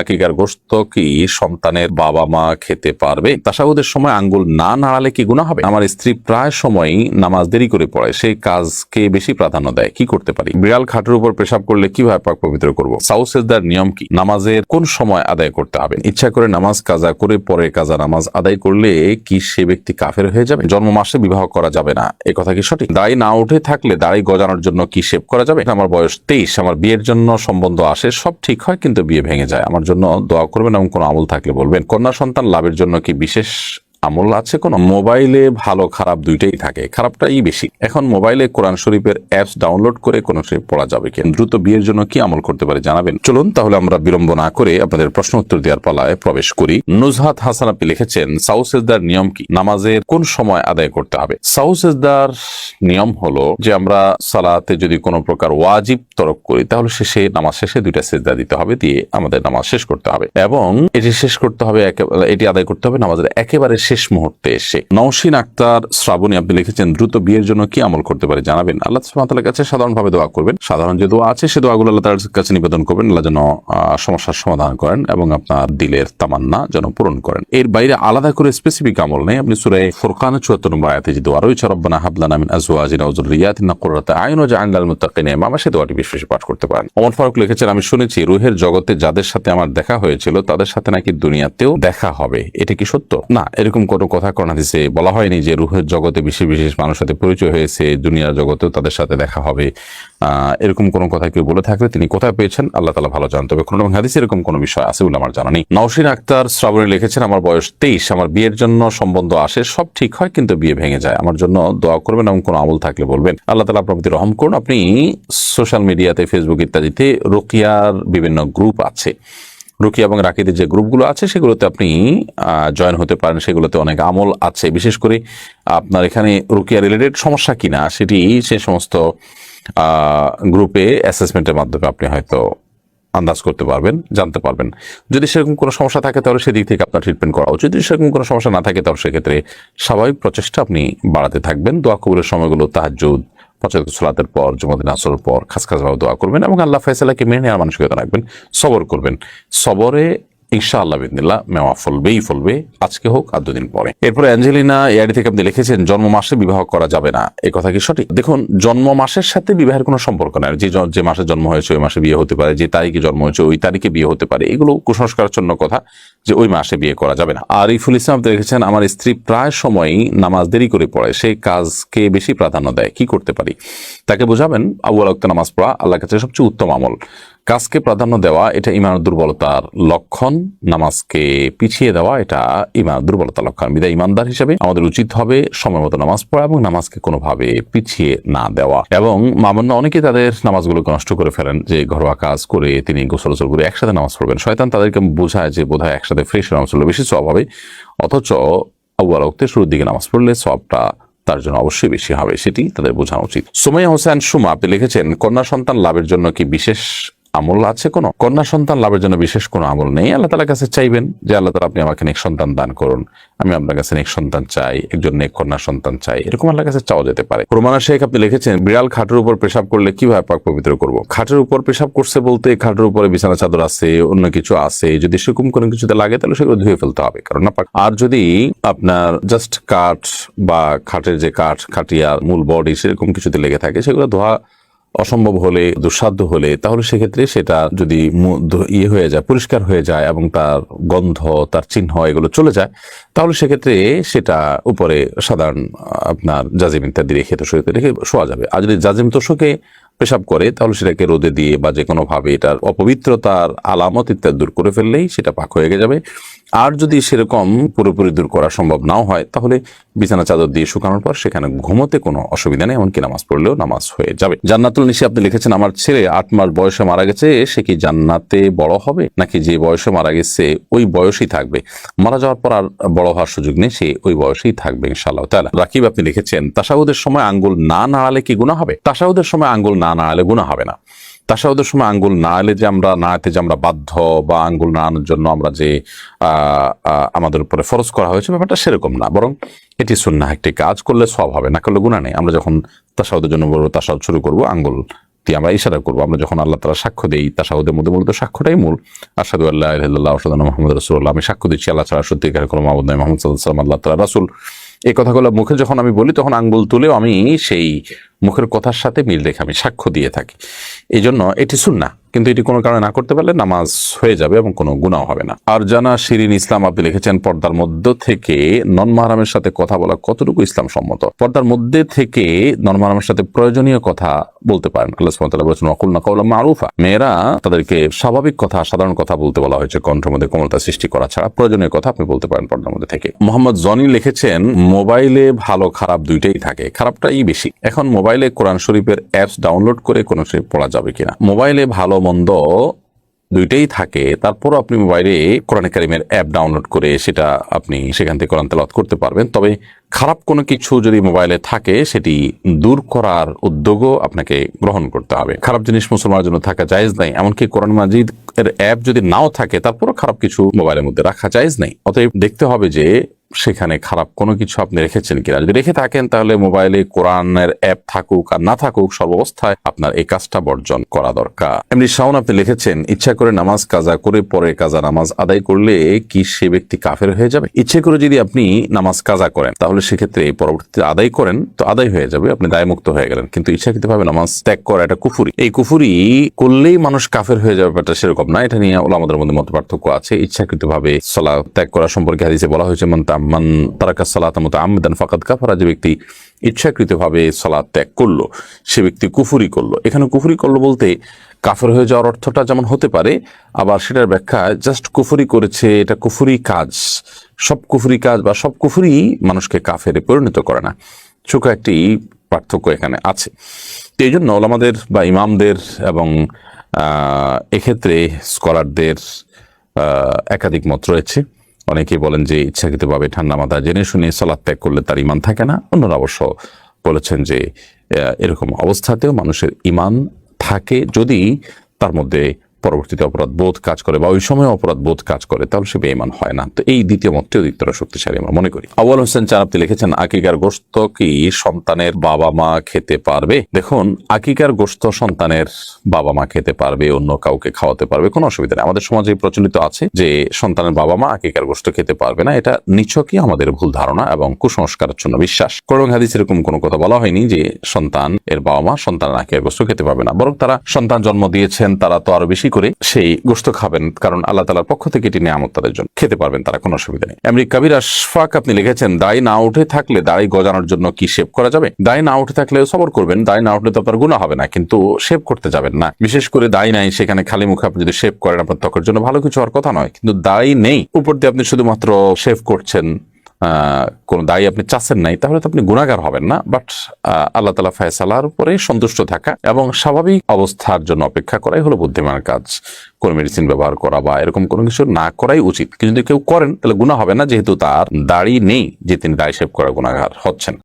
আকিকার গোস্ত কি সন্তানের বাবা মা খেতে পারবে? তাসাহুদের সময় আঙ্গুল না নাড়ালে কি গুণা হবে? আমার স্ত্রী প্রায় সময়ই নামাজ দেরি করে পড়ে সেই কাজকে বেশি প্রাধান্য দেয়। কি করতে পারি? বিড়াল খাটের উপর পেশাব করলে কীভাবে পাক পবিত্র করব? সাউসেজদার নিয়ম কি? নামাজের কোন সময় আদায় করতে হবে? ইচ্ছা করে নামাজ কাজা করে পরে কাজা নামাজ আদায় করলে কি সে ব্যক্তি কাফের হয়ে যাবে? জন্ম মাসে বিবাহ করা যাবে না। এ কথা কি সঠিক? দাড়ি না উঠে থাকলে দাড়ি গজানোর জন্য কি শেভ করা যাবে? আমার বয়স তেইশ, আমার বিয়ের জন্য সম্বন্ধ আসে, সব ঠিক হয়, কিন্তু বিয়ে ভেঙে যায়। আমার জন্য দোয়া করবেন এবং কোনো আমল থাকলে বলবেন। কন্যা সন্তান লাভের জন্য কি বিশেষ আমল আছে কোনো? মোবাইলে ভালো, খারাপ দুইটাই থাকে, খারাপটাই বেশি। এখন মোবাইলে কোরআন শরীফের অ্যাপস ডাউনলোড করে কোন শরীফ পড়া যাবে কি দ্রুত বিয়ের জন্য কি আমল করতে পারে জানাবেন। চলুন তাহলে আমরা বিলম্ব না করে আপনাদের প্রশ্ন উত্তর দেওয়ার পালায় প্রবেশ করি। নুজহাত হাসান আপনি লিখেছেন সাউসেজদার নিয়ম কি? নামাজের কোন সময় আদায় করতে হবে? সাউসেজদার নিয়ম হলো যে আমরা সালাতে যদি কোনো প্রকার ওয়াজিব তরক করি, তাহলে শেষে, নামাজ শেষে দুইটা সেজদা দিতে হবে দিয়ে আমাদের নামাজ শেষ করতে হবে। এবং এটি শেষ করতে হবে এটি আদায় করতে হবে নামাজের একেবারে শেষ মুহূর্তে এসে। নৌসিন আক্তার, শ্রাবণী, আপনি লিখেছেন, দ্রুত বিয়ের জন্য কি আমল করতে পারে? জানাবেন। আল্লাহ সুবহানাহু কাছে সাধারণভাবে দোয়া করবেন। সাধারণ যে দোয়া আছে, সে দোয়াগুলো আল্লাহ তাআলার কাছে নিবেদন করবেন। আল্লাহ যেন সমস্যার সমাধান করেন এবং আপনার দিলের তামান্না যেন পূরণ করেন। এর বাইরে আলাদা করে স্পেসিফিক আমল নেই। আপনি সূরা ফুরকানের 74 নম্বর আয়াতে যে দোয়া রয়েছে, রব্বানা হাবলানা মিন আজওয়াজিনা ওয়া যুররিয়াতিনা কুররাতা আয়ুন ওয়াজআলনা লিল মুত্তাকিনা ইমামা সে দোয়াটি বেশি বেশি পাঠ করতে পারেন। ওমর ফারুক লিখেছেন, আমি শুনেছি, রুহের জগতে যাদের সাথে আমার দেখা হয়েছিল, তাদের সাথে নাকি দুনিয়াতেও দেখা হবে। এটা কি সত্য? না, এরকম কোনো কথা কোন হাদিসে বলা হয়নি যে রুহের জগতে বিশেষ বিশেষ মানুষের সাথে পরিচয় হয়েছে, দুনিয়ার জগতেও তাদের সাথে দেখা হবে। এরকম কোনো কথা কেউ বলে থাকলে তিনি কোথায় পেয়েছেন? আল্লাহ তালা ভালো জানতে হবে। কোনো হাদিসে এরকম কোনো বিষয় আছে বলে আমার জানা নেই। নওশিন আক্তার শ্রাবণী লিখেছেন, আমার বয়স তেইশ, আমার বিয়ের জন্য সম্বন্ধ আসে, সব ঠিক হয়, কিন্তু বিয়ে ভেঙে যায়। আমার জন্য দোয়া করবেন এবং কোনো আমল থাকলে বলবেন। আল্লাহ তালা আপনার প্রতি রহম করুন। আপনি সোশ্যাল মিডিয়াতে, ফেসবুক ইত্যাদিতে রোকিয়ার বিভিন্ন গ্রুপ আছে। রুকি এবং রাকিদের যে গ্রুপগুলো আছে, সেগুলোতে আপনি জয়েন হতে পারেন। সেগুলোতে অনেক আমল আছে। বিশেষ করে আপনার এখানে রুকিয়া রিলেটেড সমস্যা কিনা সেটি সে সমস্ত গ্রুপে অ্যাসেসমেন্টের মাধ্যমে আপনি হয়তো আন্দাজ করতে পারবেন, জানতে পারবেন। যদি সেরকম কোনো সমস্যা থাকে, তাহলে সেদিক থেকে আপনার ট্রিটমেন্ট করা উচিত। যদি সেরকম কোনো সমস্যা না থাকে, তাহলে সেক্ষেত্রে স্বাভাবিক প্রচেষ্টা আপনি বাড়াতে থাকবেন। দোয়া কবুলের সময়গুলো তাহাজুদ পঁচাত্তর সালাতের পর জুমদিন আসরের পর খাস খাসভাবে দোয়া করবেন এবং আল্লাহ ফয়সালাকে মেনে নেওয়ার মানসিকতা রাখবেন, সবর করবেন। সবরে ইনশা আল্লাহ বিদিনিল্লাহ, মেওয়া ফলবেই ফলবে, আজকে হোক আর দুদিন পরে। এরপরে অ্যাঞ্জেলিনা এআডি থেকে আপনি লিখেছেন, জন্ম মাসে বিবাহ করা যাবে না। এ কথা কি সঠিক? দেখুন, জন্ম মাসের সাথে বিবাহের কোনো সম্পর্ক নাই। যে যে মাসে জন্ম হয়েছে, ওই মাসে বিয়ে হতে পারে। যে তারিখে জন্ম হয়েছে, ওই তারিখে বিয়ে হতে পারে। এগুলো কুসংস্কারের জন্য কথা যে ওই মাসে বিয়ে করা যাবে না। আরিফুল ইসলাম আপনি লিখেছেন আমার স্ত্রী প্রায় সময়ই নামাজ দেরি করে পড়ে। সেই কাজকে বেশি প্রাধান্য দেয়। কি করতে পারি? তাকে বোঝাবেন আবু আলক্ত নামাজ পড়া আল্লাহ কাছে সবচেয়ে উত্তম আমল। কাজকে প্রাধান্য দেওয়া, এটা ইমানের দুর্বলতার লক্ষণ। নামাজকে পিছিয়ে দেওয়া, এটা ইমান দুর্বলতার লক্ষণ। বিদায় ইমানদার হিসেবে আমাদের উচিত হবে সময় মতো নামাজ পড়া এবং নামাজকে কোনোভাবে পিছিয়ে না দেওয়া। এবং মামন্য অনেকে তাদের নামাজগুলোকে নষ্ট করে ফেলেন, যে ঘরোয়া কাজ করে তিনি গোসল গোসল করে একসাথে নামাজ পড়বেন। শয়তান তাদেরকে বোঝায় যে বোধহয় একসাথে ফ্রেশ নামাজ পড়লে বেশি সব হবে, অথচ আবু আলক্তে শুরুর দিকে নামাজ পড়লে সবটা তার জন্য অবশ্যই বেশি হবে, সেটি তাদের বোঝানো উচিত। সুমাইয়া হোসেন সুমা, আপনি লিখেছেন, কন্যা সন্তান লাভের জন্য কি বিশেষ আমল আছে কোনো? কন্যা সন্তান লাভের জন্য বিশেষ কোনো আমল নেই? আল্লাহ তালার কাছে চাইবেন যে আল্লাহ তালা আপনি আমাকে নেক সন্তান দান করুন। আমি আপনার কাছে নেক সন্তান চাই, একজন নেক কন্যা সন্তান চাই। এরকম আল্লাহ কাছে চাওয়া যেতে পারে। রোমানা শেখ আপনি লিখেছেন, বিড়াল খাটের উপর পেশাব করলে কীভাবে পাক পবিত্র করব? খাটের উপর পেশাব করছে বলতে খাটের উপরে বিছানা চাদর আছে, অন্য কিছু আছে। যদি সেরকম কোনো কিছুতে লাগে, তাহলে সেগুলো ধুয়ে ফেলতে হবে। কারণ না আর যদি আপনার জাস্ট কাঠ বা খাটের যে কাঠ, খাটিয়া, মূল বডি সেরকম কিছুতে লেগে থাকে, সেগুলো ধোয়া অসম্ভব হলে, দুঃসাধ্য হলে, তাহলে সেক্ষেত্রে সেটা যদি ইয়ে হয়ে যায়, পরিষ্কার হয়ে যায় এবং তার গন্ধ, তার চিহ্ন এগুলো চলে যায়, তাহলে সেক্ষেত্রে সেটা উপরে সাধারণ আপনার জাজিম ইত্যাদি রেখে তোষকে রেখে শোয়া যাবে। আর যদি জাজিম তোষকে পেশাব করে, তাহলে সেটাকে রোদে দিয়ে বা যে কোনোভাবে এটার অপবিত্রতার আলামত ইত্যাদি দূর করে ফেললেই সেটা পাক হয়ে যাবে। আর যদি সেরকম পুরোপুরি দূর করা সম্ভব নাও হয়, তাহলে বিছানা চাদর দিয়ে শুকানোর পর সেখানে ঘুমোতে কোনো অসুবিধা নেই, এমনকি নামাজ পড়লেও নামাজ হয়ে যাবে। জান্নাতুল নিশি আপনি লিখেছেন, আমার ছেলে আট মাস বয়সে মারা গেছে, সে কি জান্নাতে বড় হবে? নাকি যে বয়সে মারা গেছে, ওই বয়সেই থাকবে? মারা যাওয়ার পর আর বড় হওয়ার সুযোগ নেই, সে ওই বয়সেই থাকবে, ইনশাআল্লাহ। তাআলা রাকিব আপনি লিখেছেন তাসাউদের সময় আঙ্গুল না নাড়ালে কি গুণা হবে? তাসাউদের সময় আঙ্গুল না নাড়ালে গুণা হবে না। তাসাউদের সময় আঙ্গুল নাড়ালে যে আমরা, নাড়াতে যে আমরা বাধ্য বা আঙ্গুল না নাড়ানোর জন্য আমরা যে আমাদের উপরে ফরজ করা হয়েছে, ব্যাপারটা সেরকম না। বরং এটি সুন্না একটি কাজ, করলে সব হবে, না করলে গুণা নেই। আমরা যখন তাসাউদের জন্য বলব তাসাউদ শুরু করব, আঙ্গুল দিয়ে আমরা ইশারা করব। আমরা যখন আল্লাহ তালা সাক্ষ্য দেই তাসাউদের মধ্যে মূলত সাক্ষ্যটাই মূল। আসাদু আল্লাহ আল্লাহ আসাদ মোহাম্মদ রসুল্লাহ আমি সাক্ষ্য দিচ্ছি আল্লাহ ছাড়া সত্যিকার কোনো মোহাম্মদ সাল্লাম আল্লাহ তালা রাসুল। এই কথাগুলো মুখে যখন আমি বলি, তখন আঙ্গুল তুলেও আমি সেই মুখের কথার সাথে মিল রেখে আমি সাক্ষ্য দিয়ে থাকি। এই জন্য এটি সুন্না কিন্তু এটি কোনো কারণে না করতে পারলে নামাজ হয়ে যাবে এবং কোনো গুণাও হবে না। আর জানা শিরিন ইসলাম আপনি লিখেছেন, পর্দার মধ্য থেকে নন মাহারামের সাথে কথা বলা কতটুকু ইসলাম সম্মত? পর্দার মধ্যে থেকে নন মাহারামের সাথে প্রয়োজনীয় কথা বলতে পারেন। আল্লাহ বলেছেন কওলা মারুফা মেয়েরা তাদেরকে স্বাভাবিক কথা, সাধারণ কথা বলতে বলা হয়েছে, কণ্ঠের মধ্যে কোমলতা সৃষ্টি করা ছাড়া প্রয়োজনীয় কথা আপনি বলতে পারেন পর্দার মধ্যে থেকে। মোহাম্মদ জনি লিখেছেন, মোবাইলে ভালো, খারাপ দুইটাই থাকে, খারাপটাই বেশি। এখন মোবাইলে কোরআন শরীফের অ্যাপস ডাউনলোড করে কোন শরীফ পড়া যাবে কিনা? মোবাইলে ভালো মন্দ দুইটাই থাকে, তারপরও আপনি মোবাইলে কোরআন কারিমের অ্যাপ ডাউনলোড করে সেটা আপনি সেখান থেকে কোরআন তেলাওয়াত করতে পারবেন। তবে খারাপ কোনো কিছু যদি মোবাইলে থাকে, সেটি দূর করার উদ্যোগও আপনাকে গ্রহণ করতে হবে। খারাপ জিনিস মুসলমানের জন্য থাকা জায়েজ নাই, এমনকি কোরআন মাজিদ এর অ্যাপ যদি নাও থাকে, তারপরও খারাপ কিছু মোবাইলের মধ্যে রাখা জায়েজ নাই। অতএব দেখতে হবে যে সেখানে খারাপ কোনো কিছু আপনি রেখেছেন কিনা? যদি রেখে থাকেন তাহলে মোবাইলে কোরআনের অ্যাপ থাকুক আর না থাকুক, সর্বাবস্থায় আপনার এই কাজটা বর্জন করা দরকার। এমনি শাওন আপনি লিখেছেন, ইচ্ছা করে নামাজ কাজা করে পরে কাজা নামাজ আদায় করলে কি সে ব্যক্তি কাফের হয়ে যাবে? ইচ্ছে করে যদি আপনি নামাজ কাজা করেন, তাহলে সেক্ষেত্রে পরবর্তীতে আদায় করেন, তো আদায় হয়ে যাবে, আপনি দায়মুক্ত হয়ে গেলেন। কিন্তু ইচ্ছাকৃতভাবে নামাজ ত্যাগ করা এটা কুফুরি। এই কুফুরি করলেই মানুষ কাফের হয়ে যাবে ব্যাপারটা সেরকম না, এটা নিয়ে ওলামাদের মধ্যে মত পার্থক্য আছে। ইচ্ছাকৃতভাবে সলা ত্যাগ করা সম্পর্কে হাদিসে বলা হয়েছে মান তারাকা সালাত মতো আহমেদান ফাকাদ কাফারা, যে ব্যক্তি ইচ্ছাকৃতভাবে সালাদ ত্যাগ করল, সে ব্যক্তি কুফুরি করল। এখানে কুফুরি করল বলতে কাফের হয়ে যাওয়ার অর্থটা যেমন হতে পারে, আবার সেটার ব্যাখ্যা জাস্ট কুফুরি করেছে, এটা কুফুরি কাজ। সব কুফুরি কাজ বা সব কুফুরি মানুষকে কাফেরে পরিণত করে না। ছোট একটি পার্থক্য এখানে আছে। তো এই জন্য আমাদের বা ইমামদের এবং এক্ষেত্রে স্কলারদের একাধিক মত রয়েছে। অনেকেই বলেন যে ইচ্ছাকৃতভাবে ঠান্ডা মাথা জেনে শুনে সলাদ ত্যাগ করলে তার ইমান থাকে না। অন্যরা অবশ্য বলেছেন যে এরকম অবস্থাতেও মানুষের ইমান থাকে যদি তার মধ্যে পরবর্তীতে অপরাধ বোধ কাজ করে বা ওই সময় অপরাধ বোধ কাজ করে, তাহলে সে বেঈমান হয় না। তো এই দ্বিতীয় মতটি অধিকতর শক্তিশালী আমরা মনে করি। আউয়াল হোসেন চান আপনি লিখেছেন, আকিকার গোস্ত কি সন্তানের বাবা মা খেতে পারবে? দেখুন, আকিকার গোস্ত সন্তানের বাবা মা খেতে পারবে, অন্য কাউকে খাওয়াতে পারবে, কোনো অসুবিধা নেই। আমাদের সমাজে প্রচলিত আছে যে সন্তানের বাবা মা আকিকার গোস্ত খেতে পারবে না, এটা নিছকই আমাদের ভুল ধারণা এবং কুসংস্কারের জন্য বিশ্বাস। করং হাদিস এরকম কোনো কথা বলা হয়নি যে সন্তান এর বাবা মা সন্তানের আকিকার গোস্ত খেতে পারবে না, বরং তারা সন্তান জন্ম দিয়েছেন, তারা তো আরও বেশি করে সেই গোস্ত খাবেন, কারণ আল্লাহ তালার পক্ষ থেকে এটি নিয়ামত তাদের জন্য। খেতে পারবেন, তারা কোনো অসুবিধা নেই। এমনি কাবির আশফাক, আপনি লিখেছেন দাড়ি না উঠে থাকলে দাড়ি গজানোর জন্য কি শেভ করা যাবে? দাড়ি না উঠে থাকলে সবর করবেন দাড়ি না উঠলে তো আপনার গুণা হবে না, কিন্তু শেভ করতে যাবেন না। বিশেষ করে দাড়ি নাই, সেখানে খালি মুখে আপনি যদি শেভ করেন, আপনার ত্বকের জন্য ভালো কিছু হওয়ার কথা নয়। কিন্তু দাড়ি নেই, উপর দিয়ে আপনি শুধুমাত্র শেভ করছেন। কোনো দায়ী আপনি চাচ্ছেন নাই, তাহলে তো আপনি গুণাগার হবেন না। বাট আল্লাহ তালা ফয়সালার উপরে সন্তুষ্ট থাকা এবং স্বাভাবিক অবস্থার জন্য অপেক্ষা করাই হলো বুদ্ধিমানের কাজ। কোনো মেডিসিন ব্যবহার করা বা এরকম কোনো কিছু না করাই উচিত। কিন্তু যদি কেউ করেন, তাহলে গুণা হবে না, যেহেতু তার দাড়ি নেই, যে তিনি দাড়ি শেভ করা গুণাগার হচ্ছেন।